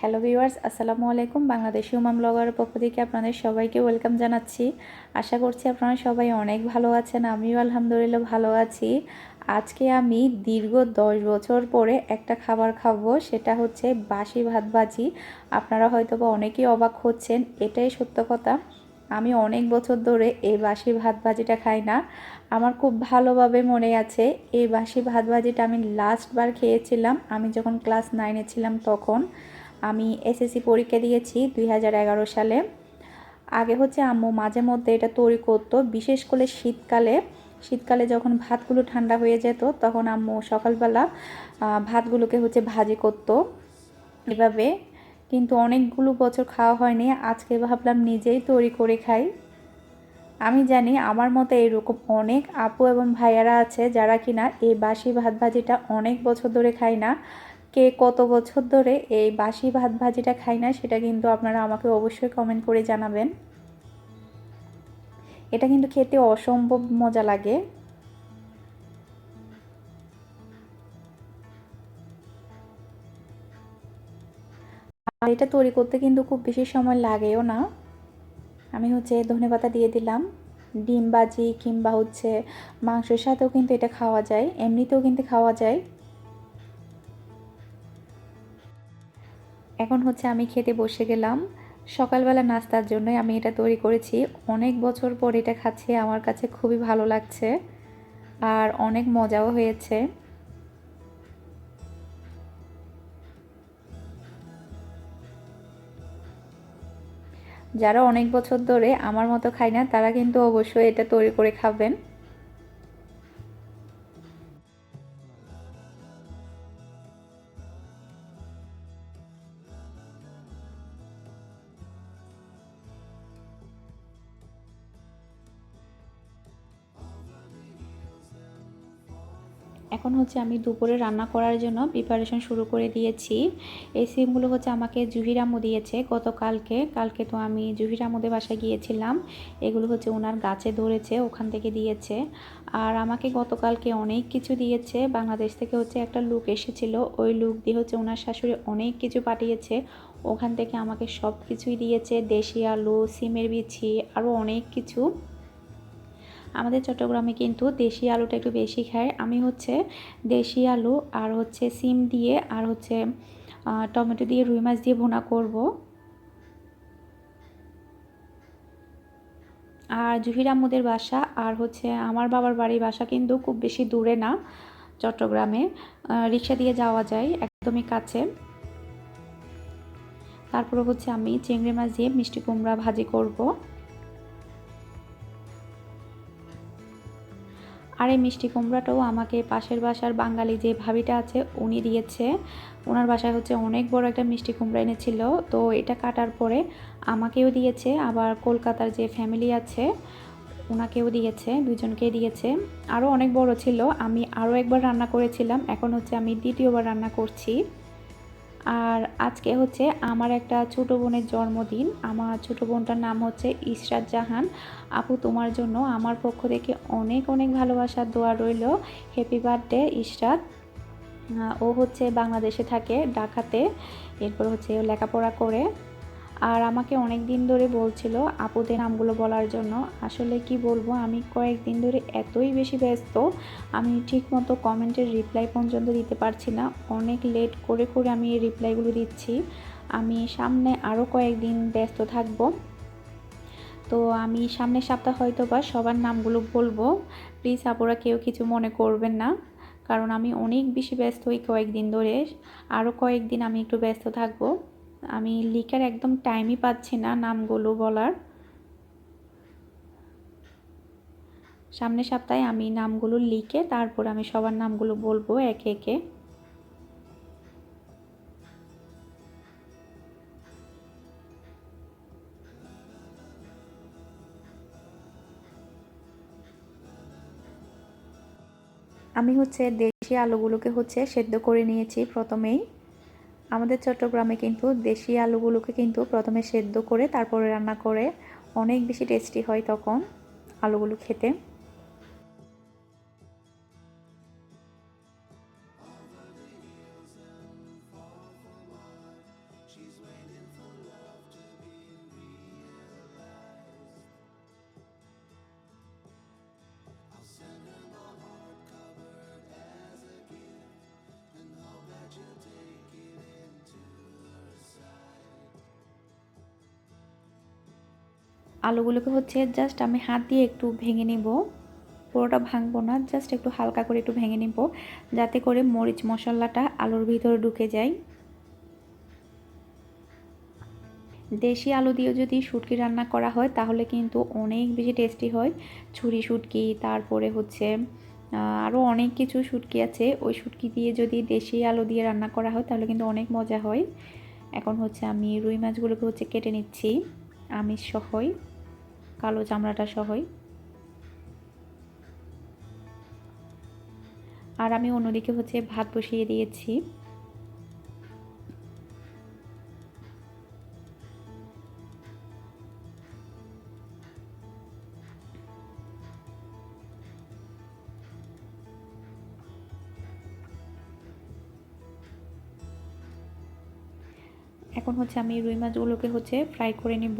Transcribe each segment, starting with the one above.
Hello viewers আসসালামু আলাইকুম। বাংলাদেশি উমাম ব্লগারের পক্ষ থেকে আপনাদের সবাইকে ওয়েলকাম জানাচ্ছি। আশা করছি আপনারা সবাই অনেক ভালো আছেন, আমিও আলহামদুলিল্লাহ ভালো আছি। আজকে আমি দীর্ঘ দশ বছর পরে একটা খাবার খাব, সেটা হচ্ছে বাসি ভাত ভাজি। আপনারা হয়তো বা অনেকেই অবাক হচ্ছেন, এটাই সত্য কথা। আমি অনেক বছর ধরে এই বাসি ভাত ভাজিটা খাই না। আমার খুব ভালোভাবে মনে আছে, এই বাসি ভাত ভাজিটা আমি লাস্টবার খেয়েছিলাম। আমি যখন ক্লাস নাইনে ছিলাম তখন। আমি এসএসসি পরীক্ষা দিয়েছি দুই হাজার এগারো সালে। আগে হচ্ছে আম্মু মাঝে মধ্যে এটা তৈরি করতো, বিশেষ করে শীতকালে। শীতকালে যখন ভাতগুলো ঠান্ডা হয়ে যেত, তখন আম্মু সকালবেলা ভাতগুলোকে হচ্ছে ভাজি করতো এভাবে। কিন্তু অনেকগুলো বছর খাওয়া হয়নি, আজকে ভাবলাম নিজেই তৈরি করে খাই। আমি জানি আমার মতো এরকম অনেক আপু এবং ভাইয়ারা আছে যারা কিনা এই বাসি ভাত ভাজিটা অনেক বছর ধরে খায় না। কে কত বছর ধরে এই বাসি ভাত ভাজিটা খাই না, সেটা কিন্তু আপনারা আমাকে অবশ্যই কমেন্ট করে জানাবেন। এটা কিন্তু খেতে অসম্ভব মজা লাগে। আর এটা তৈরি করতে কিন্তু খুব বেশি সময় লাগেও না। আমি হচ্ছে ধনে পাতা দিয়ে দিলাম। ডিম বাজি কিংবা হচ্ছে মাংসের সাথেও কিন্তু এটা খাওয়া যায়, এমনিতেও কিন্তু খাওয়া যায়। এখন হচ্ছে আমি খেতে বসে গেলাম। সকালবেলা নাস্তার জন্যই আমি এটা তৈরি করেছি। অনেক বছর পর এটা খাচ্ছি, আমার কাছে খুবই ভালো লাগছে আর অনেক মজাও হয়েছে। যারা অনেক বছর ধরে আমার মতো খায় না, তারা কিন্তু অবশ্যই এটা তৈরি করে খাবেন। এখন হচ্ছে আমি দুপুরে রান্না করার জন্য প্রিপারেশন শুরু করে দিয়েছি। এই সিমগুলো হচ্ছে আমাকে জুহিরামু দিয়েছে গতকালকে। কালকে তো আমি জুহিরামুদের বাসায় গিয়েছিলাম। এগুলো হচ্ছে ওনার গাছে ধরেছে, ওখান থেকে দিয়েছে। আর আমাকে গতকালকে অনেক কিছু দিয়েছে। বাংলাদেশ থেকে হচ্ছে একটা লুক এসেছিল। ওই লুক দিয়ে হচ্ছে ওনার শাশুড়ি অনেক কিছু পাঠিয়েছে। ওখান থেকে আমাকে সব কিছুই দিয়েছে। দেশি আলু, সিমের বিছি আরও অনেক কিছু। আমাদের চট্টগ্রামে কিন্তু দেশি আলুটা একটু বেশি খায়। আমি হচ্ছে দেশি আলু আর হচ্ছে সিম দিয়ে আর হচ্ছে টমেটো দিয়ে, রুই মাছ দিয়ে ভুনা করব। আর জুহির বাসা আর হচ্ছে আমার বাবার বাড়ির বাসা কিন্তু খুব বেশি দূরে না চট্টগ্রামে। রিক্সা দিয়ে যাওয়া যায় একদমই কাছে। তারপরে হচ্ছে আমি চিংড়ি মাছ দিয়ে মিষ্টি কুমড়া ভাজি করব। আর এই মিষ্টি কুমড়াটাও আমাকে পাশের বাসার বাঙালি যে ভাবিটা আছে, উনি দিয়েছে। ওনার বাসায় হচ্ছে অনেক বড় একটা মিষ্টি কুমড়া এনেছিল। তো এটা কাটার পরে আমাকেও দিয়েছে, আবার কলকাতার যে ফ্যামিলি আছে ওনাকেও দিয়েছে, দুজনকে দিয়েছে। আরও অনেক বড় ছিল। আমি আরও একবার রান্না করেছিলাম। এখন হচ্ছে আমি দ্বিতীয়বার রান্না করছি। আর আজকে হচ্ছে আমার একটা ছোটো বোনের জন্মদিন। আমার ছোটো বোনটার নাম হচ্ছে ইশরাত জাহান। আপু, তোমার জন্য আমার পক্ষ থেকে অনেক অনেক ভালোবাসার দোয়া রইল। Happy birthday Ishrat. ও হচ্ছে বাংলাদেশে থাকে ডাকাতে এরপর হচ্ছে লেখাপড়া করে। আর আমাকে অনেক দিন ধরে বলছিল আপুদের নামগুলো বলার জন্য, আসলে কি বলব, আমি কয়েকদিন ধরে এতই বেশি ব্যস্ত, আমি ঠিকমতো কমেন্টের রিপ্লাই পর্যন্ত দিতে পারছি না। অনেক লেট করে করে আমি এই রিপ্লাইগুলো দিচ্ছি। আমি সামনে আরও কয়েকদিন ব্যস্ত থাকব। তো আমি সামনের সপ্তাহ হয়তো বা সবার নামগুলো বলব। প্লিজ আপুরা কেউ কিছু মনে করবেন না, কারণ আমি অনেক বেশি ব্যস্ত হই কয়েকদিন ধরে। আরও কয়েকদিন আমি একটু ব্যস্ত থাকব। আমি লিখার একদম টাইমই পাচ্ছি না নামগুলো বলার। সামনের সপ্তাহে আমি নামগুলো লিখে তারপর আমি সবার নামগুলো বলব একে একে। আমি হচ্ছে দেশি আলুগুলোকে হচ্ছে সেদ্ধ করে নিয়েছি প্রথমেই। আমাদের চট্টগ্রামে কিন্তু দেশি আলুগুলোকে কিন্তু প্রথমে সেদ্ধ করে, তারপরে রান্না করে অনেক বেশি টেস্টি হয় তখন আলুগুলো খেতে। আলুগুলোকে হচ্ছে জাস্ট আমি হাত দিয়ে একটু ভেঙে নিব। পুরোটা ভাঙবো না জাস্ট একটু হালকা করে একটু ভেঙে নিব, যাতে করে মরিচ মশলাটা আলুর ভিতরে ঢুকে যায়। দেশি আলু দিয়ে যদি শুটকি রান্না করা হয়, তাহলে কিন্তু অনেক বেশি টেস্টি হয়। ছুরি শুটকি, তারপরে হচ্ছে আরও অনেক কিছু শুটকি আছে। ওই শুটকি দিয়ে যদি দেশি আলু দিয়ে রান্না করা হয়, তাহলে কিন্তু অনেক মজা হয়। এখন হচ্ছে আমি রুই মাছগুলোকে হচ্ছে কেটে নিচ্ছি আমিষ সহই কালো চামড়াটা সহই। আর আমি অন্যদিকে হচ্ছে ভাত বসিয়ে দিয়েছি। এখন হচ্ছে আমি রুই মাছগুলোকে হচ্ছে ফ্রাই করে নেব।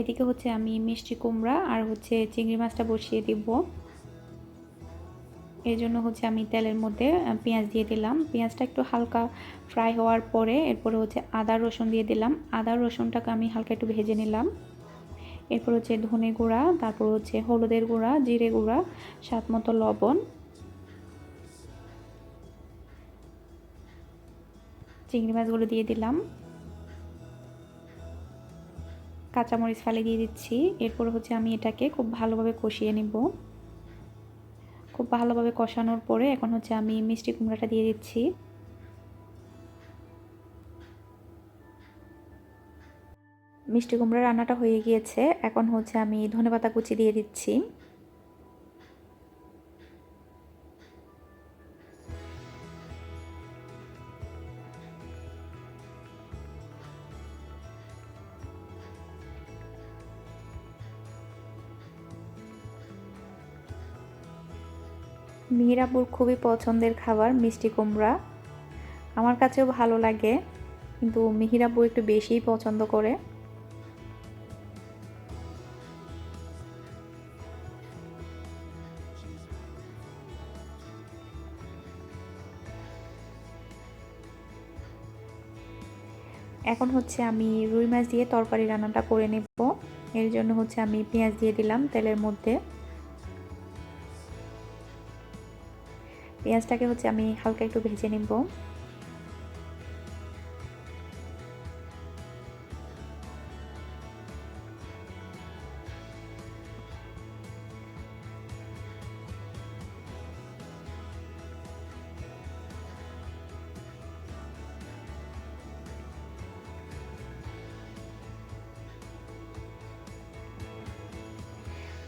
এদিকে হচ্ছে আমি মিষ্টি কুমড়া আর হচ্ছে চিংড়ি মাছটা বসিয়ে দিব। এর জন্য হচ্ছে আমি তেলের মধ্যে পেঁয়াজ দিয়ে দিলাম। পেঁয়াজটা একটু হালকা ফ্রাই হওয়ার পরে এরপরে হচ্ছে আদা, রসুন দিয়ে দিলাম। আদা, রসুনটাকে আমি হালকা একটু ভেজে নিলাম। এরপর হচ্ছে ধনে গুঁড়া, তারপর হচ্ছে হলুদের গুঁড়া, জিরে গুঁড়া, স্বাদ মতো লবণ। চিংড়ি মাছগুলো দিয়ে দিলাম। কাঁচামরিচ ফেলে দিয়ে দিচ্ছি। এরপর হচ্ছে আমি এটাকে খুব ভালোভাবে কষিয়ে নিব। খুব ভালোভাবে কষানোর পরে এখন হচ্ছে আমি মিষ্টি কুমড়াটা দিয়ে দিচ্ছি। মিষ্টি কুমড়া রান্নাটা হয়ে গিয়েছে। এখন হচ্ছে আমি ধনেপাতা কুচি দিয়ে দিচ্ছি। মিহিরাপুর খুবই পছন্দের খাবার, মিষ্টি কুমড়া। আমার কাছেও ভালো লাগে, কিন্তু মিহিরাপুর একটু বেশিই পছন্দ করে। এখন হচ্ছে আমি রুই মাছ দিয়ে তরকারি রান্নাটা করে নেব। এর জন্য হচ্ছে আমি পেঁয়াজ দিয়ে দিলাম তেলের মধ্যে। পেঁয়াজটাকে হচ্ছে আমি হালকা একটু ভেজে নিব।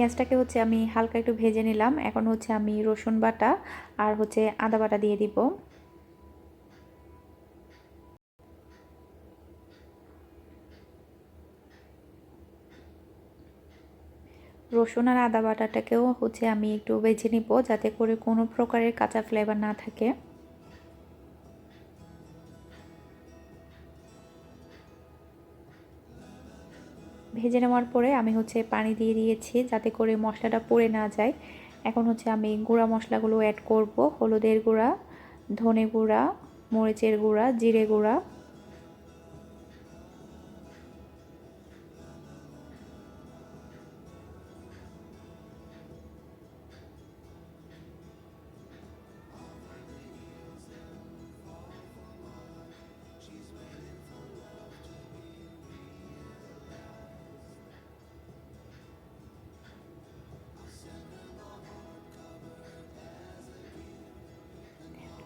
পেঁয়াজটাকে হচ্ছে আমি হালকা একটু ভেজে নিলাম। এখন হচ্ছে আমি রসুন বাটা আর হচ্ছে আদা বাটা দিয়ে দিব। রসুন আর আদা বাটাটাকেও হচ্ছে আমি একটু ভেজে নিব যাতে করে কোনো প্রকারের কাঁচা ফ্লেভার না থাকে। ভেজে নেওয়ার পরে আমি হচ্ছে পানি দিয়ে দিয়েছি যাতে করে মশলাটা পড়ে না যায়। এখন হচ্ছে আমি গুঁড়া মশলাগুলো অ্যাড করব। হলুদের গুঁড়া, ধনে গুঁড়া, মরিচের গুঁড়া, জিরে গুঁড়া।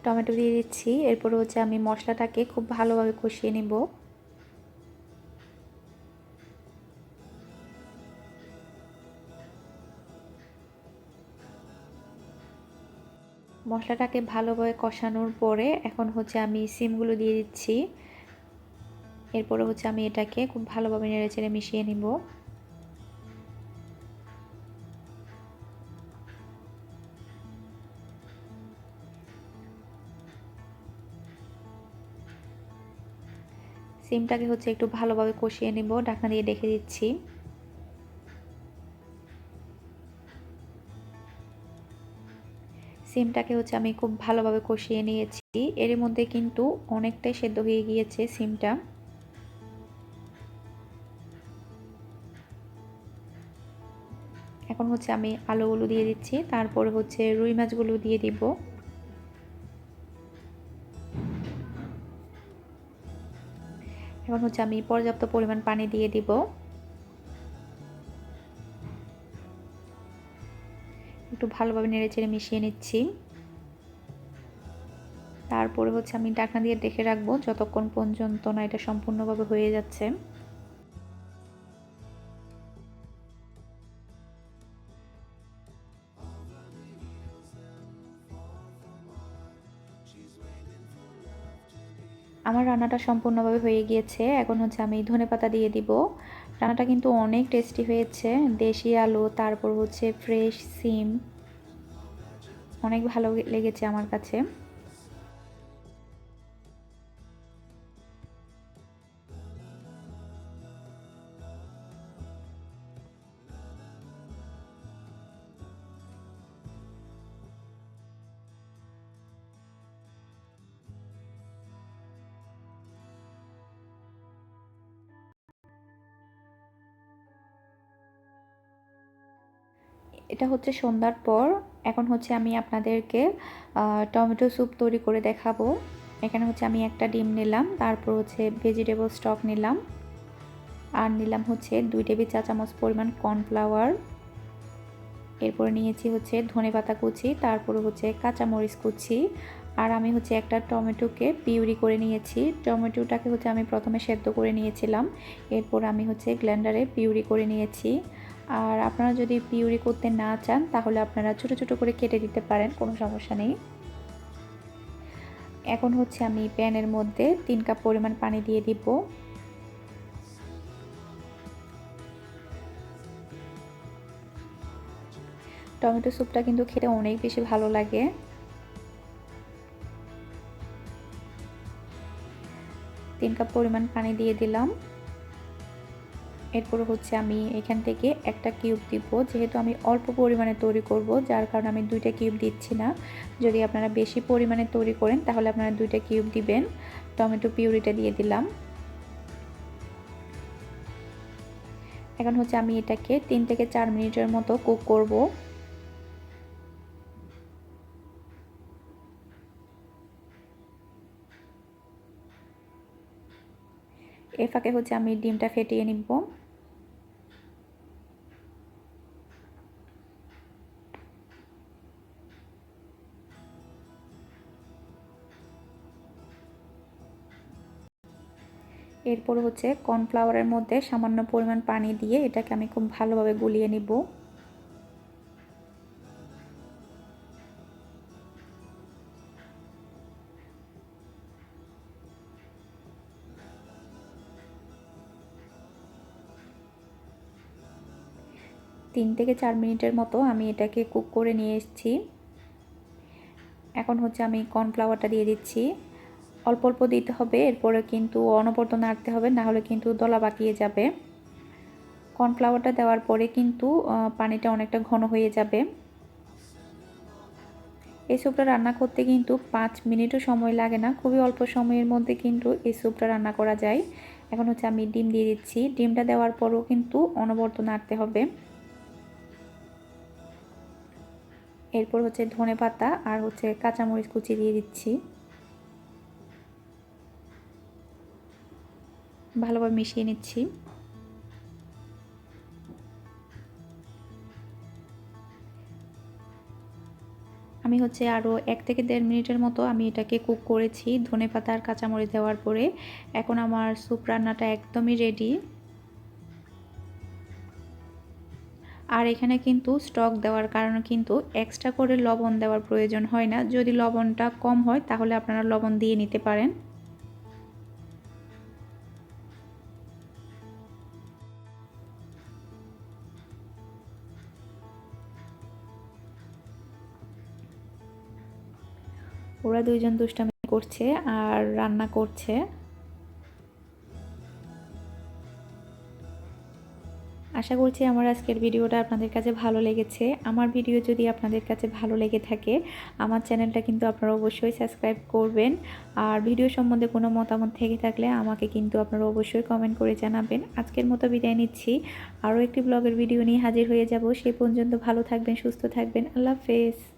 টমেটো দিয়ে দিচ্ছি। এরপরে হচ্ছে আমি মশলাটাকে খুব ভালোভাবে কষিয়ে নেব। মশলাটাকে ভালোভাবে কষানোর পরে এখন হচ্ছে আমি সিমগুলো দিয়ে দিচ্ছি। এরপরে হচ্ছে আমি এটাকে খুব ভালোভাবে নেড়ে চেড়ে মিশিয়ে নিব। সিমটাকে হচ্ছে একটু ভালোভাবে কষিয়ে নেব, ঢাকনা দিয়ে ডেকে দিচ্ছি। সিমটাকে হচ্ছে আমি খুব ভালোভাবে কষিয়ে নিয়েছি। এর মধ্যে কিন্তু অনেকটাই সেদ্ধ হয়ে গিয়েছে সিমটা এখন হচ্ছে আমি আলুগুলো দিয়ে দিচ্ছি, তারপরে হচ্ছে রুই মাছগুলো দিয়ে দিব। এখন হচ্ছে আমি পর্যাপ্ত পরিমাণ পানি দিয়ে দিব। একটু ভালোভাবে নেড়ে চেড়ে মিশিয়ে নিচ্ছি। তারপরে হচ্ছে আমি ডাকনা দিয়ে ডেকে রাখব, যতক্ষণ পর্যন্ত না এটা সম্পূর্ণভাবে হয়ে যাচ্ছে। রান্নাটা সম্পূর্ণভাবে হয়ে গিয়েছে। এখন হচ্ছে আমি ধনে পাতা দিয়ে দিব। রান্নাটা কিন্তু অনেক টেস্টি হয়েছে। দেশি আলু, তারপর হচ্ছে ফ্রেশ সিম। অনেক ভালো লেগেছে আমার কাছে। এটা হচ্ছে সন্ধ্যার পর। এখন হচ্ছে আমি আপনাদেরকে টমেটো স্যুপ তৈরি করে দেখাবো। এখানে হচ্ছে আমি একটা ডিম নিলাম, তারপর হচ্ছে ভেজিটেবল স্টক নিলাম। আর নিলাম হচ্ছে দুই টেবিল চা চামচ পরিমাণ কর্নফ্লাওয়ার এরপরে নিয়েছি হচ্ছে ধনে পাতা কুচি, তারপরে হচ্ছে কাঁচামরিচ কুচি। আর আমি হচ্ছে একটা টমেটোকে পিউরি করে নিয়েছি। টমেটোটাকে হচ্ছে আমি প্রথমে সেদ্ধ করে নিয়েছিলাম। এরপর আমি হচ্ছে গ্ল্যান্ডারে পিউরি করে নিয়েছি। আর আপনারা যদি পিউরি করতে না চান, তাহলে আপনারা ছোট ছোট করে কেটে দিতে পারেন, কোনো সমস্যা নেই। এখন হচ্ছে আমি প্যানের মধ্যে তিন কাপ পরিমাণ পানি দিয়ে দিব। টমেটো স্যুপটা কিন্তু খেতে অনেক বেশি ভালো লাগে। তিন কাপ পরিমাণ পানি দিয়ে দিলাম। এরপর হচ্ছে আমি এখান থেকে একটা কিউব দিব। যেহেতু আমি অল্প পরিমাণে তৈরি করব, যার কারণে আমি দুইটা কিউব দিচ্ছি না। যদি আপনারা বেশি পরিমাণে তৈরি করেন, তাহলে আপনারা দুইটা কিউব দিবেন। টমেটো পিউরিটা দিয়ে দিলাম। এখন হচ্ছে আমি এটাকে তিন থেকে চার মিনিটের মতো কুক করব। এ ফাঁকে হচ্ছে আমি ডিমটা ফেটিয়ে নিব। এরপর হচ্ছে কর্নফ্লাওয়ারের মধ্যে সামান্য পরিমাণ পানি দিয়ে এটাকে আমি খুব ভালোভাবে গুলিয়ে নিব। তিন থেকে চার মিনিটের মতো আমি এটাকে কুক করে নিয়ে এসেছি। এখন হচ্ছে আমি কর্নফ্লাওয়ারটা দিয়ে দিচ্ছি। অল্প অল্প দিতে হবে, এরপরে কিন্তু অনবরত নাড়তে হবে না হলে কিন্তু দলা পাকিয়ে যাবে। কর্নফ্লাওয়ারটা দেওয়ার পরে কিন্তু পানিটা অনেকটা ঘন হয়ে যাবে। এই স্যুপটা রান্না করতে কিন্তু পাঁচ মিনিটও সময় লাগে না, খুবই অল্প সময়ের মধ্যে কিন্তু এই স্যুপটা রান্না করা যায়। এখন হচ্ছে আমি ডিম দিয়ে দিচ্ছি, ডিমটা দেওয়ার পরও কিন্তু অনবরত নাড়তে হবে। এরপর হচ্ছে ধনে পাতা আর হচ্ছে কাঁচামরিচ কুচি দিয়ে দিচ্ছি। ভালোভাবে মিশিয়ে নিচ্ছি। আমি হচ্ছে আরও এক থেকে দেড় মিনিটের মতো আমি এটাকে কুক করেছি ধনে পাতা আর কাঁচামরিচ দেওয়ার পরে। এখন আমার স্যুপ রান্নাটা একদমই রেডি আর এখানে কিন্তু স্টক দেওয়ার কারণে কিন্তু এক্সট্রা করে লবণ দেওয়ার প্রয়োজন হয় না। যদি লবণটা কম হয় তাহলে আপনারা লবণ দিয়ে নিতে পারেন। ওরা দুইজন দুষ্টামি করছে আর রান্না করছে। আশা করছি আমার আজকের ভিডিওটা আপনাদের কাছে ভালো লেগেছে। আমার ভিডিও যদি আপনাদের কাছে ভালো লেগে থাকে, আমার চ্যানেলটা কিন্তু আপনারা অবশ্যই সাবস্ক্রাইব করবেন। আর ভিডিও সম্বন্ধে কোনো মতামত থেকে থাকলে আমাকে কিন্তু আপনারা অবশ্যই কমেন্ট করে জানাবেন। আজকের মতো বিদায় নিচ্ছি। আরও একটি ব্লগের ভিডিও নিয়ে হাজির হয়ে যাব। সে পর্যন্ত ভালো থাকবেন, সুস্থ থাকবেন। আল্লাহ হাফেজ।